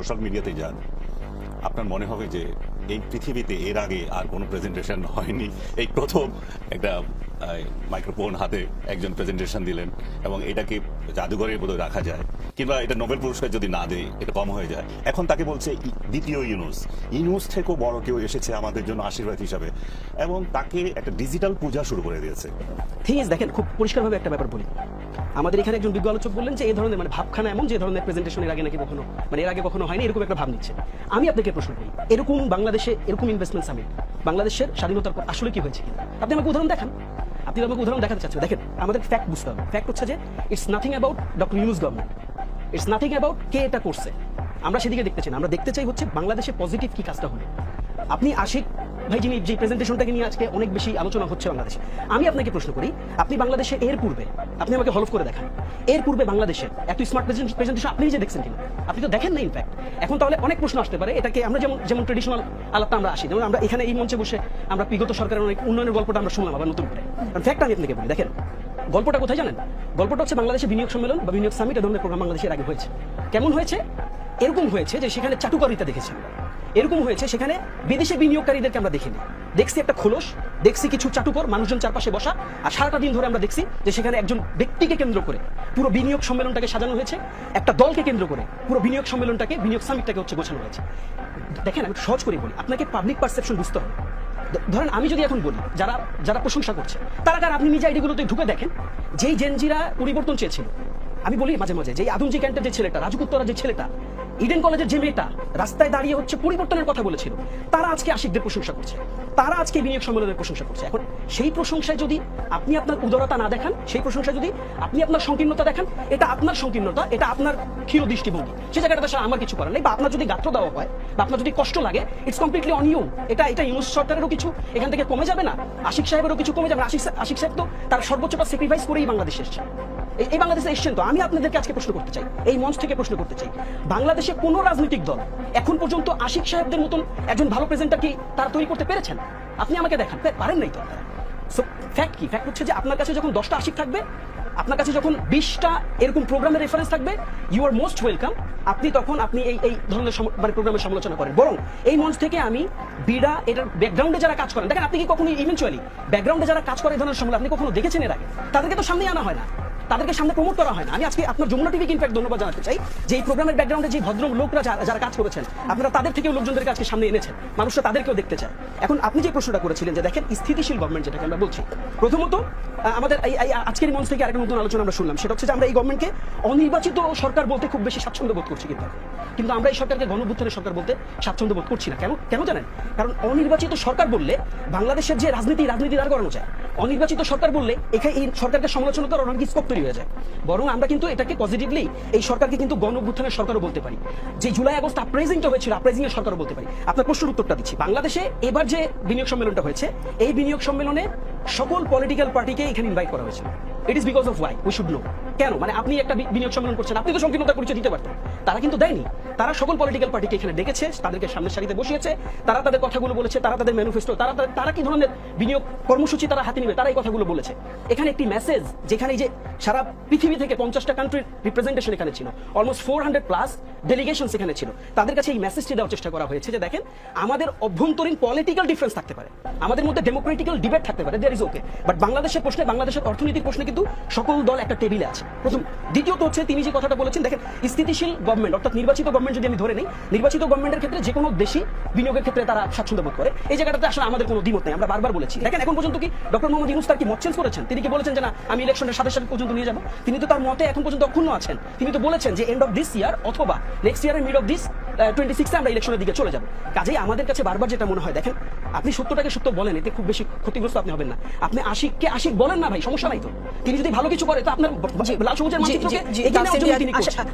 Social মিডিয়াতে যান, আপনার মনে হবে যে এই পৃথিবীতে এর আগে আর কোনো প্রেজেন্টেশন হয়নি। এই প্রথম একটা মাইক্রোফোন হাতে একজন প্রেজেন্টেশন দিলেন এবং এটাকে জাদুঘরের বোধহয় রাখা যায়, কিংবা এটা নোবেল পুরস্কার যদি না দেয়, এটা কম হয়ে যায়। এখন তাকে বলছে দ্বিতীয় ইউনুস। ইউনুস থেকেও বড় কেউ এসেছে আমাদের জন্য আশীর্বাদ হিসাবে এবং তাকে একটা ডিজিটাল পূজা শুরু করে দিয়েছে। থিং ইজ দেখেন, খুব পরিষ্কারভাবে একটা ব্যাপার বলি। আমাদের এখানে একজন বিজ্ঞ আলোচক বললেন যে এই ধরনের মানে ভাবখানা এমন যে ধরনের প্রেজেন্টেশন এর আগে নাকি কখনো মানে এর আগে কখনো হয়নি, এরকম একটা ভাব নিচ্ছে। আমি আপনাকে প্রশ্ন করি, এরকম বাংলাদেশে এরকম ইনভেস্টমেন্ট সামিট বাংলাদেশের স্বাধীনতার পর আসলে কি হয়েছে আপনি আমাকে উদাহরণ দেখান। আপনি আমাকে উদাহরণ দেখাতে চাচ্ছেন। দেখেন, আমাদের ফ্যাক্ট বুঝতে হবে। ফ্যাক্ট হচ্ছে যে it's nothing about doctor Yunus government it's nothing about কে এটা করছে। আমরা সেদিকে দেখতে চাই আমরা দেখতে চাই হচ্ছে বাংলাদেশে পজিটিভ কি কাজটা হলো। আপনি আশিক ভাই, যিনি যে প্রেজেন্টেশনটাকে নিয়ে আজকে অনেক বেশি আলোচনা হচ্ছে বাংলাদেশে, আমি আপনাকে প্রশ্ন করি, আপনি বাংলাদেশে এর পূর্বে, আপনি আমাকে হলফ করে দেখান, এর পূর্বে বাংলাদেশে এত স্মার্ট প্রেজেন্টেশন আপনি নিজে দেখছেন কিনা? আপনি তো দেখেন না ইনফ্যাক্ট এখন তাহলে অনেক প্রশ্ন আসতে পারে, এটাকে আমরা যেমন যেমন ট্রেডিশনাল আলাপটা আমরা আসি, যেমন আমরা এখানে এই মঞ্চে বসে আমরা বিগত সরকারের অনেক উন্নয়নের গল্পটা আমরা শুনলাম আবার নতুন করে। ফ্যাক্ট আমি আপনাকে বলি, দেখেন, গল্পটা কোথায় জানেন? গল্পটা হচ্ছে বাংলাদেশে বিনিয়োগ সম্মেলন বা বিনিয়োগ সামিট এ ধরনের প্রোগ্রাম বাংলাদেশের আগে হয়েছে। কেমন হয়েছে? এরকম হয়েছে যে সেখানে চাটুকারিতা দেখেছি আমরা। এরকম হয়েছে, সেখানে বিদেশি বিনিয়োগকারীদেরকে আমরা দেখিনি। দেখছি একটা খোলস, দেখছি কিছু চাটুকর, মানুষজন চারপাশে বসা, আর সারাটা দিন ধরে আমরা দেখছি যে সেখানে একজন ব্যক্তিকে কেন্দ্র করে পুরো বিনিয়োগ সম্মেলনটাকে সাজানো হয়েছে, একটা দলকে কেন্দ্র করে পুরো বিনিয়োগ সম্মেলনটাকে, বিনিয়োগ সামিটটাকে হচ্ছে গোছানো হয়েছে। দেখেন, আমি সহজ করে বলি, আপনাকে পাবলিক পারসেপশন বুঝতে হবে। ধরেন আমি যদি এখন বলি, যারা যারা প্রশংসা করছে, তারা কার আপনি নিজে আইডিগুলোতে ঢুকে দেখেন? যেই জেনজিরা পরিবর্তন চেয়েছিল আমি বলি মাঝে মাঝে যে আদমজি ক্যান্টের যে ছেলেটা রাজুকুত্তরা যে ছেলেটা ইডেন কলেজের যে মেয়েটা, রাস্তায় দাঁড়িয়ে হচ্ছে পরিবর্তনের কথা বলেছিল। তারা আজকে আশিকদের প্রশংসা করছে। তারা আজকে বিনিয়োগ সম্মেলনের প্রশংসা করছে। এখন সেই প্রশংসায় যদি আপনি আপনার উদারতা না দেখান, সেই প্রশংসায় যদি আপনি আপনার সংকীর্ণতা দেখান, এটা আপনার সংকীর্ণতা, এটা আপনার ক্ষীর দৃষ্টিভঙ্গি। সে জায়গাটা আসলে আমার কিছু করার নেই, বা আপনার যদি গাত্র দেওয়া হয়, বা আপনার যদি কষ্ট লাগে ইটস কমপ্লিটলি অন ইউ এটা এটা ইউনুস সরকারেরও কিছু, এখান থেকে কমে যাবে না। আশিক সাহেবেরও কিছু কমে যাবে। আশিক আশিক সাহেব তো তার সর্বোচ্চটা স্যাক্রিফাইস করেই বাংলাদেশে এসেছে। এই- বাংলাদেশে এসছেন তো আমি আপনাদেরকে আজকে প্রশ্ন করতে চাই। এই মঞ্চ থেকে প্রশ্ন করতে চাই। বাংলাদেশে কোন রাজনৈতিক দল এখন পর্যন্ত আশিক সাহেবদের মতন একজন ভালো প্রেজেন্টার কি তারা তৈরি করতে পেরেছেন? আপনি আমাকে দেখান। পারেন নাই তো সো ফ্যাক্ট কি? ফ্যাক্ট হচ্ছে যে আপনার কাছে যখন দশটা আশিক থাকবে, আপনার কাছে যখন বিশটা এরকম প্রোগ্রামের রেফারেন্স থাকবে ইউ আর মোস্ট ওয়েলকাম আপনি তখন আপনি এই এই ধরনের মানে প্রোগ্রামের সমালোচনা করেন। বরং, এই মঞ্চ থেকে আমি বিডা, এটার ব্যাকগ্রাউন্ডে যারা কাজ করেন, দেখেন, আপনি কি কখনো ইভেন্চুয়ালি ব্যাকগ্রাউন্ডে যারা কাজ করে এই ধরনের সময় আপনি কখনো দেখেছেন এর আগে? তাদেরকে তো সামনে আনা হয় না। তাদেরকে সামনে প্রমোট করা হয় না। আমি আজকে আপনার যমুনা টিভিকে ইনফ্যাক্ট ধন্যবাদ জানাতে চাই যে এই প্রোগ্রামের ব্যাকগ্রাউন্ডে যে ভদ্র লোকরা যারা কাজ করেছেন, আপনারা তাদের থেকেও লোকজনদেরকে আজকে সামনে এনেছেন। মানুষরা তাদেরকেও দেখতে চায়। এখন আপনি যে প্রশ্নটা করেছিলেন যে দেখেন স্থিতিশীল গভর্নমেন্ট যেটাকে আমরা বলছি, প্রথমত আমাদের এই আজকের মঞ্চ থেকে আরেকটা নতুন আলোচনা আমরা শুনলাম। সেটা হচ্ছে যে আমরা এই গভর্নমেন্টকে অনির্বাচিত সরকার বলতে খুব বেশি স্বাচ্ছন্দ্য বোধ করছি কিন্তু কিন্তু আমরা এই সরকারকে গণভুত্থানের সরকার বলতে স্বাচ্ছন্দ্য বোধ করছি না। কেন কেন জানেন? কারণ অনির্বাচিত সরকার বললে বাংলাদেশের যে রাজনীতি রাজনীতি দাঁড় করানো যায়। অনির্বাচিত সরকার বললে এখানে এই সরকারকে সমালোচনা করার অনেক স্কোপ তৈরি হয়ে যায়। বরং আমরা কিন্তু এটাকে পজিটিভলি এই সরকারকে কিন্তু গণভুত্থানের সরকারও বলতে পারি। যে জুলাই আগস্ট আপরাইজিংটা হয়েছিল আপ্রাইজিং এর সরকারও বলতে পারি। আপনার প্রশ্নের উত্তরটা দিচ্ছি। বাংলাদেশে এবার যে বিনিয়োগ সম্মেলনটা হয়েছে, এই বিনিয়োগ সম্মেলনে সকল পলিটিক্যাল পার্টিকে এখানে ইনভাইট করা হয়েছিল। It is because of why we should know কেন? মানে আপনি একটা বিনিয়োগ সম্মেলন করছেন, আপনি তো সংকীর্ণতা পরিচয় দিতে পারতেন। তারা কিন্তু দেয়নি। তারা সকল পলিটিক্যাল পার্টিকে এখানে ডেকেছে, তাদেরকে সামনের সারিতে বসিয়েছে, তারা তাদের কথাগুলো বলেছে, তারা তাদের ম্যানিফেস্টো তারা তারা- তারা কি ধরনের বিনিয়োগ কর্মসূচি তারা হাতে নেবে তারা এই কথাগুলো বলেছে। এখানে একটি মেসেজ যেখানে যে সারা পৃথিবী থেকে পঞ্চাশটা কান্ট্রির রিপ্রেজেন্টেশন এখানে ছিল। Almost four hundred plus delegation এখানে ছিল। তাদের কাছে এই মেসেজটি দেওয়ার চেষ্টা করা হয়েছে যে, দেখেন, আমাদের অভ্যন্তরীণ পলিটিক্যাল ডিফারেন্স থাকতে পারে। আমাদের মধ্যে ডেমোক্রেটিক্যাল ডিবেট থাকতে পারে। দেয়ার ইজ ওকে বাট বাংলাদেশের প্রশ্নে, বাংলাদেশের অর্থনীতির প্রশ্নে কিন্তু সকল দল একটা টেবিলে আছে। প্রথম, দ্বিতীয়ত হচ্ছে তিনি যে কথাটা বলেছেন, দেখেন, স্থিতিশীল গভর্নমেন্ট অর্থাৎ নির্বাচিত গভর্নমেন্ট যদি আমি ধরে নিই, নির্বাচিত গভর্নমেন্টের ক্ষেত্রে যে কোনো দেশই বিনিয়োগের ক্ষেত্রে তারা স্বাচ্ছন্দ্য বোধ করে। এই জায়গাটাতে আসলে আমাদের কোনো দ্বিমত নেই, আমরা বারবার বলেছি। দেখেন, এখন পর্যন্ত কি ডক্টর মোহাম্মদ ইউনুস তার কি মত চেঞ্জ করেছেন? তিনি কি বলেছেন যে না, আমি ইলেকশনের সাথে সাথে পর্যন্ত নিয়ে যাব? তিনি তো তার মতে এখন পর্যন্ত অক্ষুণ্ণ আছেন। তিনি তো বলেছেন যে এন্ড অফ দিস ইয়ার অথবা নেক্সট ইয়ারের মিড অফ দিস টোয়েন্টি সিক্সে আমরা ইলেকশনের দিকে চলে যাব। কাজেই আমাদের কাছে বারবার যেটা মনে হয় দেখেন আপনি সত্যটাকে সত্য বলেন এতে খুব বেশি ক্ষতিগ্রস্ত আপনি হবেন না। আপনি আশিককে আশিক বলেন না ভাই সমস্যা নাই তো। তিনি যদি ভালো কিছু করে তো আপনার লাল সবুজের মানচিত্রকে এগিয়ে নেওয়ার জন্য তিনি করছেন।